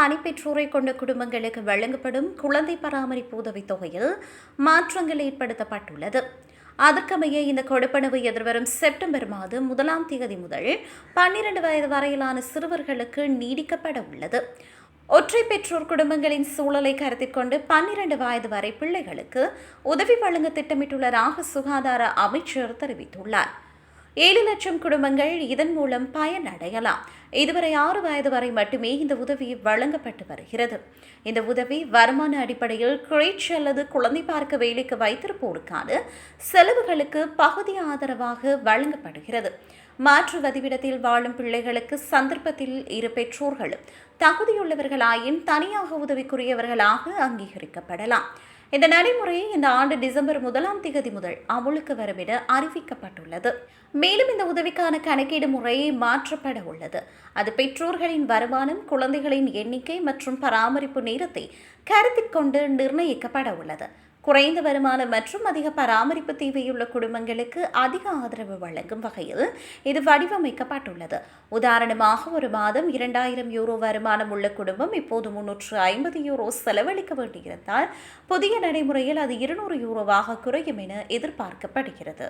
தனிப்பெற்றோரை கொண்ட குடும்பங்களுக்கு வழங்கப்படும் குழந்தை பராமரிப்பு உதவித் தொகையில் மாற்றங்கள் ஏற்படுத்தப்பட்டுள்ளது. அதற்கமைய இந்த கொடுப்பனவு எதிர்வரும் செப்டம்பர் மாதம் முதலாம் தேதி முதல் பன்னிரண்டு வயது வரையிலான சிறுவர்களுக்கு நீடிக்கப்பட உள்ளது. ஒற்றை பெற்றோர் குடும்பங்களின் சூழலை கருத்தில் கொண்டு பன்னிரண்டு வயது வரை பிள்ளைகளுக்கு உதவி வழங்க திட்டமிட்டுள்ளதாக சுகாதார அமைச்சர் தெரிவித்துள்ளார். ஏழு லட்சம் குடும்பங்கள் இதன் மூலம் பயனடையலாம். இதுவரை ஆறு வயது வரை மட்டுமே இந்த உதவி வழங்கப்பட்டு வருகிறது. இந்த உதவி வருமான அடிப்படையில் கிரேச் அல்லது குழந்தை பார்க்க வேலைக்கு வைத்திருப்போருக்கான செலவுகளுக்கு பகுதி ஆதரவாக வழங்கப்படுகிறது. மாற்று வதிவிடத்தில் வாழும் பிள்ளைகளுக்கு சந்தர்ப்பத்தில் இரு பெற்றோர்களும் தகுதியுள்ளவர்களாயின் தனியாக உதவிக்குரியவர்களாக அங்கீகரிக்கப்படலாம். இந்த நடைமுறை இந்த ஆண்டு டிசம்பர் முதலாம் திகதி முதல் அமலுக்கு வரும் என அறிவிக்கப்பட்டுள்ளது. மேலும் இந்த உதவிக்கான கணக்கீடு முறையை மாற்றப்பட உள்ளது. அது பெற்றோர்களின் வருமானம் குழந்தைகளின் எண்ணிக்கை மற்றும் பராமரிப்பு நேரத்தை கருத்தில் கொண்டு நிர்ணயிக்கப்பட உள்ளது. குறைந்த வருமானம் மற்றும் அதிக பராமரிப்பு தேவையுள்ள குடும்பங்களுக்கு அதிக ஆதரவு வழங்கும் வகையில் இது வடிவமைக்கப்பட்டுள்ளது. உதாரணமாக ஒரு மாதம் இரண்டாயிரம் யூரோ வருமானம் உள்ள குடும்பம் இப்போது முன்னூற்று ஐம்பது யூரோ செலவழிக்க வேண்டியிருந்தால் புதிய நடைமுறையில் அது இருநூறு யூரோவாக குறையும் என எதிர்பார்க்கப்படுகிறது.